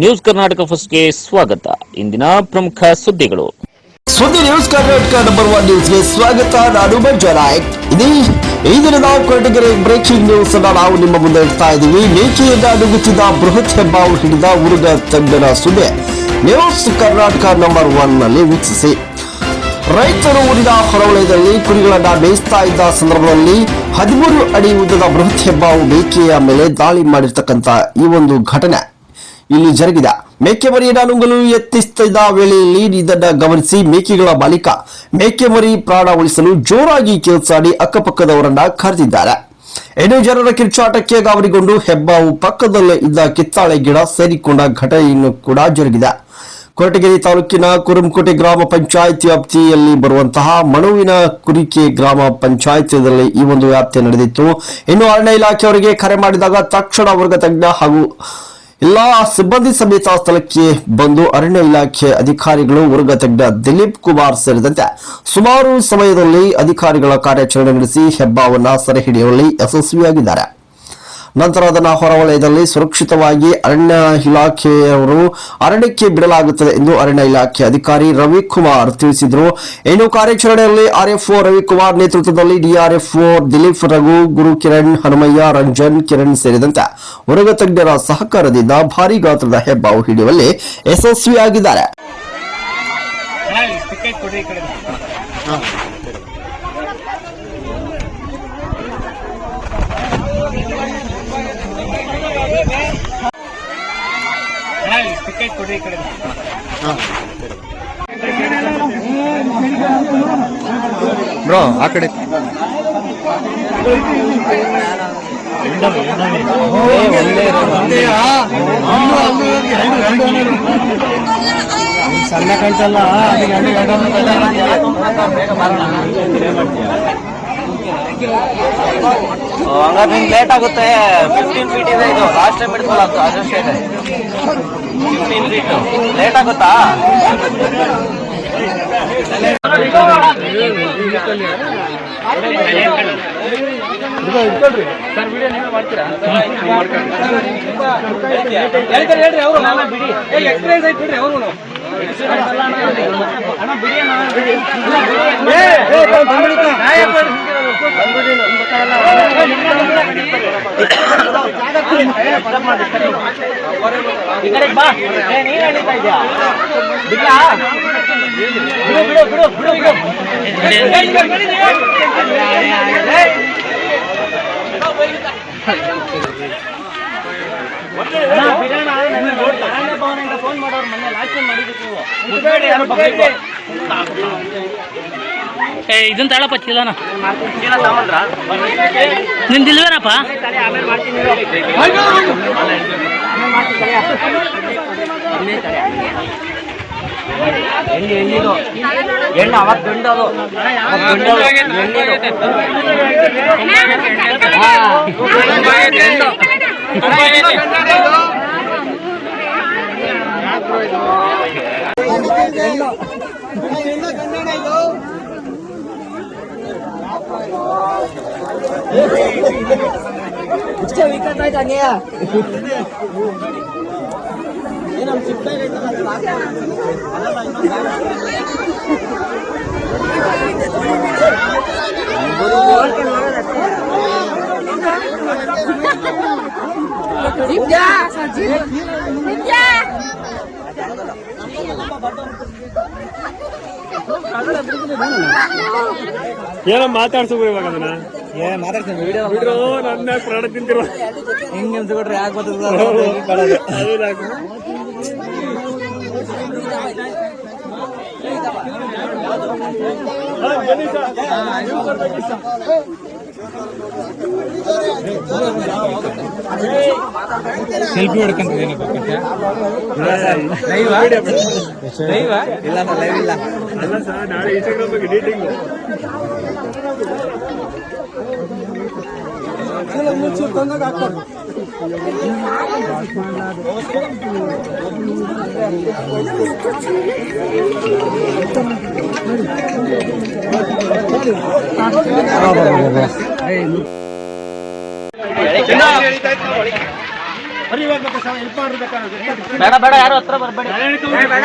News Karnataka ಫಸ್ಟ್ಗೆ ಸ್ವಾಗತ. ಇಂದಿನ ಪ್ರಮುಖ ಸುದ್ದಿಗಳು. ಸುದ್ದಿ ನ್ಯೂಸ್ ಕರ್ನಾಟಕ ನಂಬರ್ ಒನ್ ನ್ಯೂಸ್ಗೆ ಸ್ವಾಗತ. ನಾನು ಮಂಜು ನಾಯಕ್. ಇದೀ ಈ ದಿನದ ಕೊರಟಗೆರೆ ಬ್ರೇಕಿಂಗ್ ನ್ಯೂಸ್ ಅನ್ನ ನಾವು ನಿಮ್ಮ ಮುಂದೆ ಇಡ್ತಾ ಇದ್ದೀವಿ. ಮೇಕೆಯಿಂದ ನುಗ್ಗುತ್ತಿದ್ದ ಬೃಹತ್ ಹೆಬ್ಬಾವು ಹಿಡಿದ ಉರುಗ ತಂಡನ ಸುದ್ದಿ. ನ್ಯೂಸ್ ಕರ್ನಾಟಕ ನಂಬರ್ ಒನ್ನಲ್ಲಿ ವೀಕ್ಷಿಸಿ. ರೈತರು ಊರಿನ ಹೊರವಲಯದಲ್ಲಿ ಕುರಿಗಳನ್ನ ಮೇಯಿಸ್ತಾ ಇದ್ದ ಸಂದರ್ಭದಲ್ಲಿ ಹದಿಮೂರು ಅಡಿ ಉದ್ದದ ಬೃಹತ್ ಹೆಬ್ಬಾವು ಮೇಕೆಯ ಮೇಲೆ ದಾಳಿ ಮಾಡಿರ್ತಕ್ಕಂಥ ಈ ಒಂದು ಘಟನೆ. ಇಲ್ಲಿ ಜರುಗಿದ. ಮೇಕೆ ಮರಿಯನ್ನು ನುಂಗಲು ಯತ್ನಿಸುತ್ತಿದ್ದ ವೇಳೆಯಲ್ಲಿ ಇದನ್ನು ಗಮನಿಸಿ ಮೇಕೆಗಳ ಮಾಲೀಕ ಮೇಕೆ ಮರಿ ಪ್ರಾಣ ಉಳಿಸಲು ಜೋರಾಗಿ ಕಿರುಚಾಡಿ ಅಕ್ಕಪಕ್ಕದವರನ್ನ ಕರೆದಿದ್ದಾರೆ. ಇನ್ನು ಜನರ ಕಿರುಚಾಟಕ್ಕೆ ಗಾಬರಿಗೊಂಡು ಹೆಬ್ಬಾವು ಪಕ್ಕದಲ್ಲೇ ಇದ್ದ ಕಿತ್ತಾಳೆ ಗಿಡ ಸೇರಿಕೊಂಡ ಘಟನೆಯನ್ನು ಕೂಡ ಜರುಗಿದೆ. ಕೊರಟಗೆರೆ ತಾಲೂಕಿನ ಕುರುಮಕೋಟೆ ಗ್ರಾಮ ಪಂಚಾಯತ್ ವ್ಯಾಪ್ತಿಯಲ್ಲಿ ಬರುವಂತಹ ಮಣುವಿನ ಕುರಿಕೆ ಗ್ರಾಮ ಪಂಚಾಯತ್ನಲ್ಲಿ ಈ ಒಂದು ವ್ಯಾಪ್ತಿ ನಡೆದಿತ್ತು. ಇನ್ನು ಅರಣ್ಯ ಇಲಾಖೆಯವರಿಗೆ ಕರೆ ಮಾಡಿದಾಗ ತಕ್ಷಣ ವರ್ಗ ತಜ್ಞ ಹಾಗೂ ಎಲ್ಲಾ ಸಿಬ್ಬಂದಿ ಸಮೇತ ಸ್ಥಳಕ್ಕೆ ಬಂದು ಅರಣ್ಯ ಇಲಾಖೆ ಅಧಿಕಾರಿಗಳು ವರ್ಗ ತಜ್ಞ ದಿಲೀಪ್ ಕುಮಾರ್ ಸೇರಿದಂತೆ ಸುಮಾರು ಸಮಯದಲ್ಲಿ ಅಧಿಕಾರಿಗಳ ಕಾರ್ಯಾಚರಣೆ ನಡೆಸಿ ಹೆಬ್ಬಾವನ್ನ ಸೆರೆ ಹಿಡಿಯುವಲ್ಲಿ ಯಶಸ್ವಿಯಾಗಿದ್ದಾರೆ. ನಂತರ ಅದನ್ನು ಹೊರವಲಯದಲ್ಲಿ ಸುರಕ್ಷಿತವಾಗಿ ಅರಣ್ಯ ಇಲಾಖೆಯವರು ಅರಣ್ಯಕ್ಕೆ ಬಿಡಲಾಗುತ್ತದೆ ಎಂದು ಅರಣ್ಯ ಇಲಾಖೆ ಅಧಿಕಾರಿ ರವಿಕುಮಾರ್ ತಿಳಿಸಿದರು. ಇನ್ನು ಕಾರ್ಯಾಚರಣೆಯಲ್ಲಿ ಆರ್ಎಫ್ಒ ರವಿಕುಮಾರ್ ನೇತೃತ್ವದಲ್ಲಿ ಡಿಆರ್ಎಫ್ಒ ದಿಲೀಪ್ ರಘು, ಗುರು ಕಿರಣ್, ಹನುಮಯ್ಯ, ರಂಜನ್, ಕಿರಣ್ ಸೇರಿದಂತೆ ಉರಗ ತಜ್ಞರ ಸಹಕಾರದಿಂದ ಭಾರೀ ಗಾತ್ರದ ಹೆಬ್ಬಾವು ಹಿಡಿಯುವಲ್ಲಿ ಯಶಸ್ವಿಯಾಗಿದ್ದಾರೆ ಟಿಕೆಟ್ ಕೊಡ್ರಿ ಈ ಕಡೆ. ಬ್ರೋ ಆ ಕಡೆ. ಸಣ್ಣ ಕಾಯ್ತಲ್ಲ ಹಂಗಾದ್ರೆ ನಿಮ್ಗೆ ಲೇಟ್ ಆಗುತ್ತೆ. ಫಿಫ್ಟೀನ್ ಫೀಟ್ ಇದೆ ಇದು. ಲಾಸ್ಟ್ ಟೈಮ್ ಹಿಡ್ಕೊಳ ಅದು ಅದಷ್ಟೇ ಇದೆ. ಫಿಫ್ಟೀನ್ ಫೀಟ್ ಲೇಟ್ ಆಗುತ್ತಾ? ಹೇಳ್ರಿ ಆಯ್ತು ಬಿಡ್ರಿ ಅವರು ಈ ಕಡೆ ಬಾ. ಹೇಳ್ತಾ? ಬಿಡು ಬಿಡು ಬಿಡು ಬಿಡು ಫೋನ್ ಮಾಡೋರು ಬಗ್ಬೇಕು ಏ ಇದನ್ನ ತಾಳಪ್ಪ ಚೀಲನ ಚೀಲ ಇಲ್ವೇನಪ್ಪ ಎಣ್ಣೆ 진짜 위까지 다니야. 얘는 집 빼야 되는 거 맞아. 야, ಏನೋ ಮಾತಾಡ್ಸೋದು ಇವಾಗ ಅದನ್ನ? ಏನ್ ಮಾತಾಡ್ತೀನಿ ವಿಡಿಯೋ ಬಿಡ್ರು ನನ್ನ ಪ್ರಾಣ ಹಿಂಗೆ ಅನ್ಸ್ಕೊಟ್ರೆ ಯಾಕೆ ಬರ್ತದ ಸೆಲ್ಫಿ ಹೊಡ್ಕೊಂತಿದ್ದೀನಿ ಪಕ್ಕಕ್ಕೆ ಲೈವ್ ಲೈವ್ ಇಲ್ಲ ಲೈವ್ ಇಲ್ಲ. ಅಲ್ಲ ಸರ್ ನಾಳೆ ಇನ್ಸ್ಟಾಗ್ರಾಮ್ ಎಡಿಟಿಂಗ್ ಮುಚ್ಚು ತಂದಾಗ ಹಾಕ್ತಾರೆ ಬೇಡ ಬೇಡ ಯಾರು ಹತ್ರ ಬರ್ಬೇಡಿ. ಬೇಡ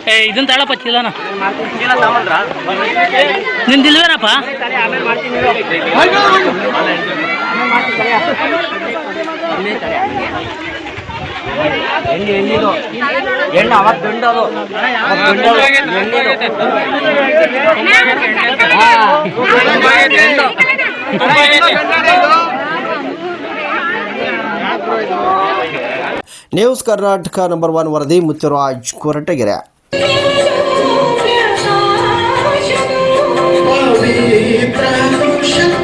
ಇದನ್ ಇದನ್ನ ತಾಳಪ್ಪ ಚೀಲನ ನಿಮ್ದು ಇಲ್ವೇನಪ್ಪ? ನ್ಯೂಸ್ ಕರ್ನಾಟಕ ನಂಬರ್ ಒನ್ ವರದಿ ಮುತ್ತುರಾಜ್ ಕೊರಟಗೆರೆ Thank you.